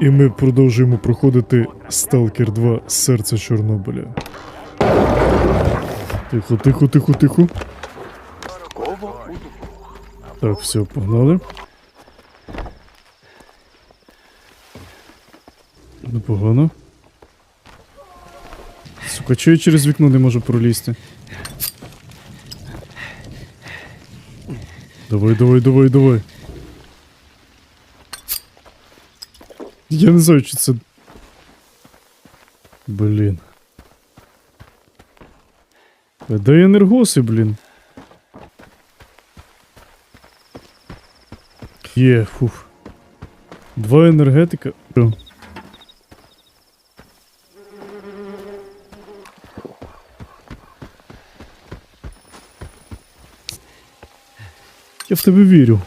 І ми продовжуємо проходити Stalker 2 Серце Чорнобиля. Тихо, тихо, тихо, тихо. Так, все, погнали. Непогано. Сука, чого я через вікно не можу пролізти? Давай, давай, давай, давай. Я не знаю, чи це. Блін. А Де енергоси, блін? Є, фух. Два енергетика. Я в тебе вірю.